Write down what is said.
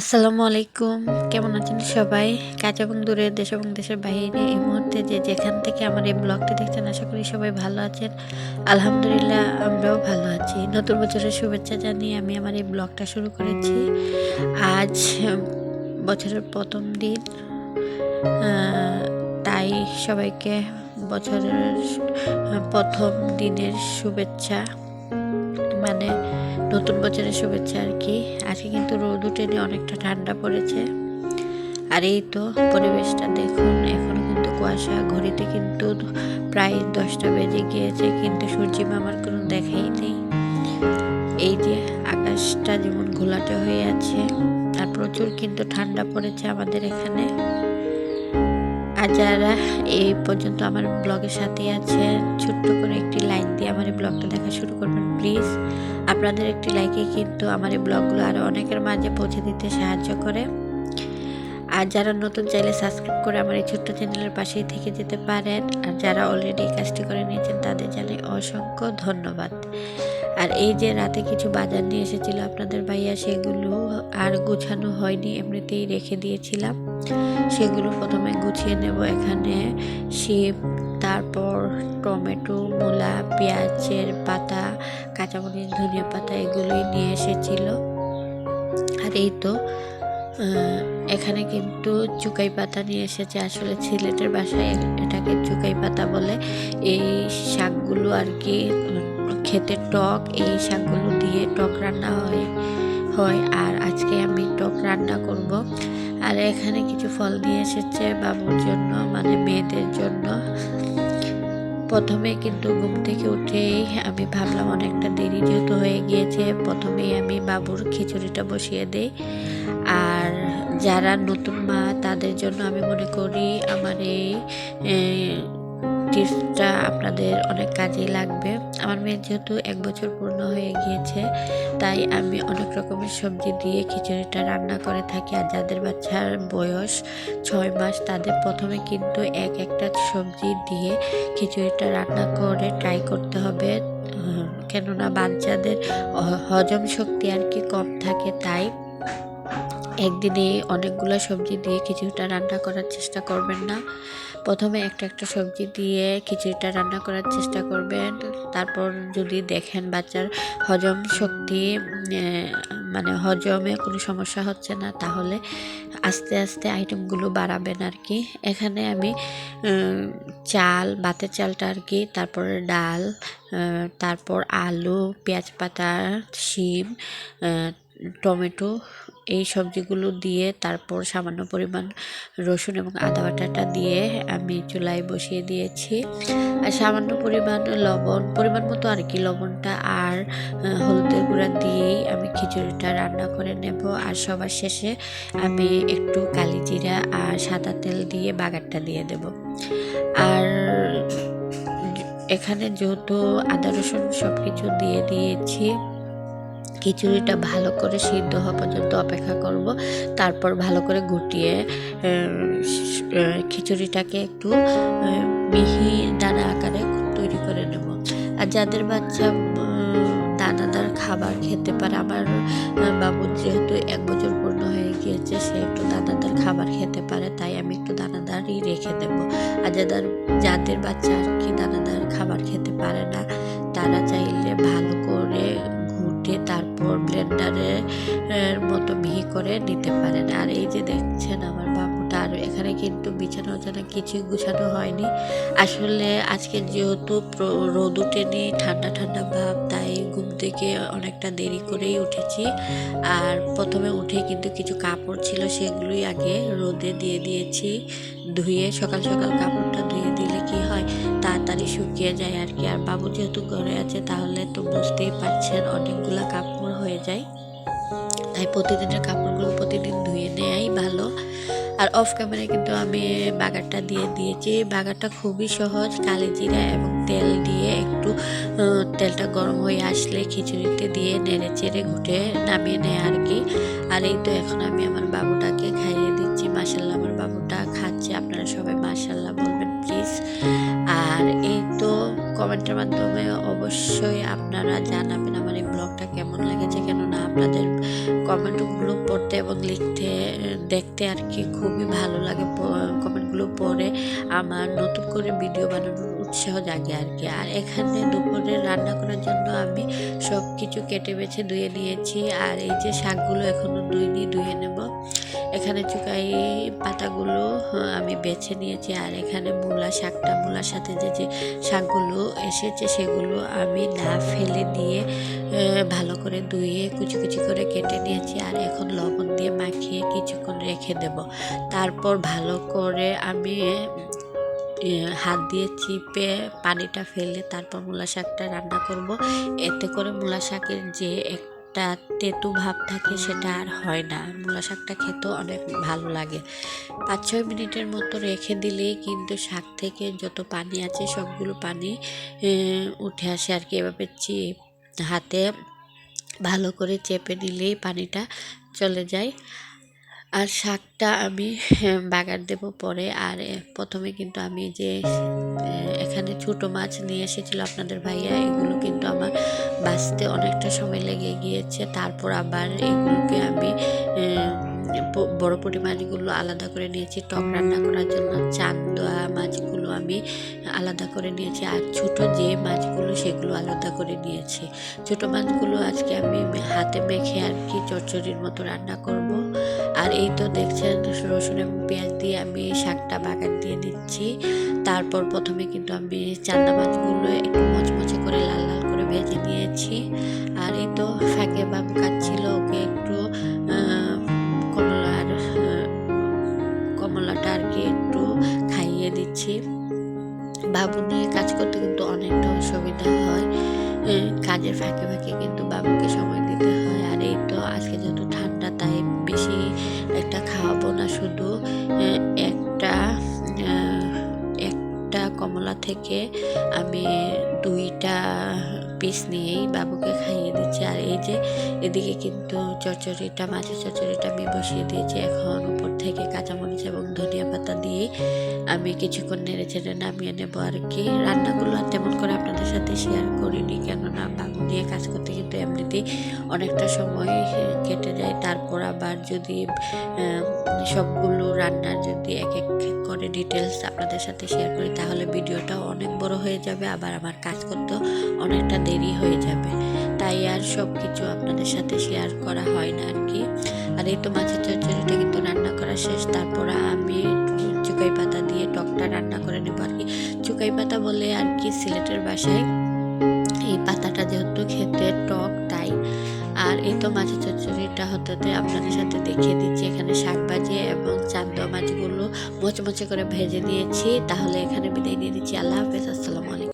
আসসালামু আলাইকুম। কেমন আছেন সবাই? কাজ এবং দূরের দেশ এবং দেশের বাইরে এই মুহূর্তে যে যেখান থেকে আমার এই ব্লগটি দেখছেন, আশা করি সবাই ভালো আছেন। আলহামদুলিল্লাহ, আমরাও ভালো আছি। নতুন বছরের শুভেচ্ছা জানিয়ে আমি আমার এই ব্লগটা শুরু করেছি। আজ বছরের প্রথম দিন। তাই সবাইকে বছরের প্রথম দিনের শুভেচ্ছা। মানে নতুন বছরের শুভেচ্ছা আর কি। আজকে কিন্তু রোদ উঠেনি, অনেকটা ঠান্ডা পড়েছে। আর এই তো পরিবেশটা দেখুন, এখনও কিন্তু কুয়াশা। ঘড়িতে কিন্তু প্রায় দশটা বেজে গিয়েছে, কিন্তু সূর্যি মামার কোনো দেখাই নেই। এই যে আকাশটা যেমন ঘোলাটে হয়ে আছে, আর প্রচুর কিন্তু ঠান্ডা পড়েছে আমাদের এখানে। যারা এই পর্যন্ত আমার ব্লগের সাথে আছে। ছোট্ট করে একটি লাইক দিয়ে আমার এই ব্লগটা দেখা শুরু করবেন, প্লিজ। আপনাদের একটি লাইকে কিন্তু আমার এই ব্লগগুলো আরও অনেকের মাঝে পৌঁছে দিতে সাহায্য করে। আর যারা নতুন চাইলে সাবস্ক্রাইব করে আমার এই ছোট্ট চ্যানেলের পাশেই থেকে যেতে পারেন। আর যারা অলরেডি কাজটি করে নিয়েছেন, তাদের জানাই অসংখ্য ধন্যবাদ। আর এই যে রাতে কিছু বাজার নিয়ে এসেছিল আপনাদের ভাইয়া, সেগুলো আর গুছানো হয়নি, এমনিতেই রেখে দিয়েছিলাম। সেগুলো প্রথমে গুছিয়ে নেব এখানে। শিম, তারপর টমেটো, মূলা, পেঁয়াজের পাতা, কাঁচামরিচ, ধনিয়া পাতা, এগুলোই নিয়ে এসেছিল। আর এই তো এখানে কিন্তু চুকাই পাতা নিয়ে এসেছে। আসলে সিলেটের বাসায় এটাকে চুকাই পাতা বলে। এই শাকগুলো আর কি খেতে টক, এই শাকগুলো দিয়ে টক রান্না হয় হয়। আর আজকে আমি টক রান্না করব। আর এখানে কিছু ফল নিয়ে এসেছে বাবুর জন্য মানে মেয়েদের জন্য। প্রথমে কিন্তু ঘুম থেকে উঠেই আমি ভাবলাম অনেকটা দেরি যেহেতু হয়ে গিয়েছে, প্রথমেই আমি বাবুর খিচুড়িটা বসিয়ে দিই। আর যারা নতুন মা, তাদের জন্য আমি মনে করি আমার এই টিপসটা আপনাদের অনেক কাজেই লাগবে। আমার মেয়ের যেহেতু এক বছর পূর্ণ হয়ে গিয়েছে, তাই আমি অনেক রকমের সবজি দিয়ে খিচুড়িটা রান্না করে থাকি। আর যাদের বাচ্চার বয়স ছয় মাস, তাদের প্রথমে কিন্তু এক একটা সবজি দিয়ে খিচুড়িটা রান্না করে ট্রাই করতে হবে। কেননা বাচ্চাদের হজম শক্তি আর কি কম থাকে, তাই একদিনে অনেকগুলো সবজি দিয়ে খিচুড়িটা রান্না করার চেষ্টা করবেন না। প্রথমে একটা একটা সবজি দিয়ে খিচুড়িটা রান্না করার চেষ্টা করবেন। তারপর যদি দেখেন বাচ্চার হজম শক্তি মানে হজমে কোনো সমস্যা হচ্ছে না, তাহলে আস্তে আস্তে আইটেমগুলো বাড়াবেন আর কি এখানে আমি চাল, বাতের চালটা আর কি তারপরে ডাল তারপর আলু, পেঁয়াজ পাতা, শিম টমেটো এই সবজিগুলো দিয়ে তারপর সামান্য পরিমাণ রসুন এবং আদা বাটাটা দিয়ে আমি চুলায় বসিয়ে দিয়েছি। আর সামান্য পরিমাণ লবণ, পরিমাণ মতো আর কি লবণটা আর হলুদের গুঁড়া দিয়েই আমি খিচুড়িটা রান্না করে নেব। আর সবার শেষে আমি একটু কালি জিরা আর সাদা তেল দিয়ে বাগারটা দিয়ে দেব। আর এখানে যেহেতু আদা রসুন সব কিছু দিয়ে দিয়েছি খিচুড়িটা ভালো করে সিদ্ধ হওয়া পর্যন্ত অপেক্ষা করব। তারপর ভালো করে গুটিয়ে খিচুড়িটাকে একটু মিহি দানা আকারে তৈরি করে নেব। আর যাদের বাচ্চা দানাদার খাবার খেতে পারে, আমার বাবুর যেহেতু এক বছর পূর্ণ হয়ে গিয়েছে, সে একটু দানাদার খাবার খেতে পারে, তাই আমি একটু দানাদারই রেখে দেবো। আর যাদের যাদের বাচ্চা আর কি দানাদার খাবার খেতে পারে না, তারা চাইলে ভালো করে ঘুটে তারপর ব্লেন্ডারের মতো মিহি করে নিতে পারেন। আর এই যে দেখছেন আমার বাবুটা, আর এখানে কিন্তু বিছানা উছানা কিছুই গুছানো হয়নি। আসলে আজকে যেহেতু রোদ উঠেনি ঠান্ডা ঠান্ডা ভাব, তাই ঘুম থেকে অনেকটা দেরি করেই উঠেছি। আর প্রথমে উঠে কিন্তু কিছু কাপড় ছিল, সেগুলোই আগে রোদে দিয়ে দিয়েছি। ধুয়ে সকাল সকাল কাপড়টা ধুয়ে দিলে কি হয় তাড়াতাড়ি শুকিয়ে যায় আর কি। আর বাবু যেহেতু ঘরে আছে, তাহলে তো বুঝতেই পারছেন অনেকগুলা কাপড় হয়ে যায়। তাই প্রতিদিনের কাপড়গুলো প্রতিদিন ধুয়ে নেয়াই ভালো। আর অফ ক্যামেরায় কিন্তু আমি বাগারটা দিয়ে দিয়েছি। বাগারটা খুবই সহজ, কালি জিরা এবং তেল দিয়ে একটু তেলটা গরম হয়ে আসলে খিচুড়িতে দিয়ে নেড়ে চেড়ে ঘুটে নামিয়ে নেয় আর কি। আর এই তো এখন আমি আমার বাবুটাকে খাইয়ে দিচ্ছি। মাসাল্লাহ আমার বাবুটা খাচ্ছে। আপনারা সবাই মাসাল্লাহ বলবেন প্লিজ আর এই তো কমেন্টের মাধ্যমে অবশ্যই আপনারা জানাবেন আমার এই ব্লগটা কেমন লেগেছে। কেননা আপনাদের কমেন্টগুলো পড়তে এবং লিখতে, দেখতে আর কি খুবই ভালো লাগে। কমেন্টগুলো পড়ে আমার নতুন করে ভিডিও বানানোর উৎসাহ জাগে আর কি। আর এখানে দুপুরে রান্না করার জন্য আমি সব কিছু কেটে বেছে ধুয়ে নিয়েছি। আর এই যে শাকগুলো এখনও ধুইনি, ধুয়ে নেব। এখানে চুকাই পাতাগুলো আমি বেছে নিয়েছি আর এখানে মূলা শাকটা, মূলার সাথে যে যে শাকগুলো এসেছে সেগুলো আমি না ফেলে দিয়ে ভালো করে ধুয়ে কুচি কুচি করে কেটে নিয়েছি আর এখন লবণ দিয়ে মাখিয়ে কিছুক্ষণ রেখে দেব। তারপর ভালো করে আমি হাত দিয়ে চিপে পানিটা ফেলে তারপর মূলা শাকটা রান্না করব। এতে করে মূলা শাকের যে একটা তেঁতু ভাব থাকে সেটা আর হয় না। মূলা শাকটা খেতেও অনেক ভালো লাগে। পাঁচ ছয় মিনিটের মতো রেখে দিলেই কিন্তু শাক থেকে যত পানি আছে সবগুলো পানি উঠে আসে আর কি। এভাবে হাতে ভালো করে চেপে নিলেই পানিটা চলে যায়। আর শাকটা আমি হ্যাঁ, বাগার দেব পরে। আর প্রথমে কিন্তু আমি যে এখানে ছোট মাছ নিয়ে এসেছিল আপনাদের ভাইয়া এগুলো কিন্তু আমার বাঁচতে অনেকটা সময় লেগে গিয়েছে। তারপর আবার এগুলোকে আমি বড় পুঁটি মাছগুলো আলাদা করে নিয়েছি। টক রান্না করার জন্য চান্দোয়া মাছগুলো আমি আলাদা করে নিয়েছি। আর ছোট যে মাছগুলো সেগুলো আলাদা করে নিয়েছি। ছোট মাছগুলো আজকে আমি হাতে মেখে আর কি চচ্চড়ির মতো রান্না করব। আর এই তো দেখছেন রসুন এবং পেঁয়াজ দিয়ে আমি শাকটা বাগান দিয়ে দিচ্ছি। তারপর প্রথমে কিন্তু আমি চান্দা মাছগুলো একটু মচমচে করে লাল লাল করে ভেজে নিয়েছি। আর এই তো ফাঁকে বাবু কাটছিল ওকে একটু কমলার কমলাটা আর কি একটু খাইয়ে দিচ্ছি। বাবু নিয়ে কাজ করতে কিন্তু অনেকটা অসুবিধা হয়। কাজের ফাঁকে ফাঁকে কিন্তু বাবুকে সময় দিতে হয়। আর এই তো আজকে যেহেতু ঠান্ডা, তাই বেশি একটা খাওয়াবো না শুধু একটা একটা কমলা থেকে আমি দুইটা পিস নিয়েই বাবুকে খাইয়ে দিচ্ছি। আর এই যে এদিকে কিন্তু চচ্চড়িটা, মাছের চচ্চড়িটা আমি বসিয়ে দিয়েছি। এখন উপর থেকে কাঁচামরিচ এবং ধনিয়া পাতা দিয়ে আমি কিছুক্ষণ নেড়ে চেড়ে নামিয়ে নেব। আর কি, রান্নাগুলো তেমন শেয়ার করিনি কেননা বাবু নিয়ে কাজ করতে কিন্তু এমনিতেই অনেকটা সময় কেটে যায়। তারপর আবার যদি সবগুলো রান্নার যদি এক এক করে ডিটেলস আপনাদের সাথে শেয়ার করি, তাহলে ভিডিওটাও অনেক বড় হয়ে যাবে, আবার আমার কাজ করতেও অনেকটা দেরি হয়ে যাবে। তাই আর সব কিছু আপনাদের সাথে শেয়ার করা হয় না আর কি। আর এই তো মাছের চচ্চড়িটা কিন্তু রান্না করা শেষ, তারপর আমি চুকাই পাতা দিয়ে টকটা রান্না করে নেব আর কি। চুকাই পাতা বলে আর কি সিলেটের বাসায়। তো মাছের চচ্চড়িটা হতে হতে আপনাদের সাথে দেখিয়ে দিচ্ছি। এখানে শাক ভাজি এবং চান্দো মাছগুলো মোচমোচে করে ভেজে নিয়েছি। তাহলে এখানে বিদায় নিয়ে দিচ্ছি আল্লাহ হাফেজ। আসসালামু আলাইকুম।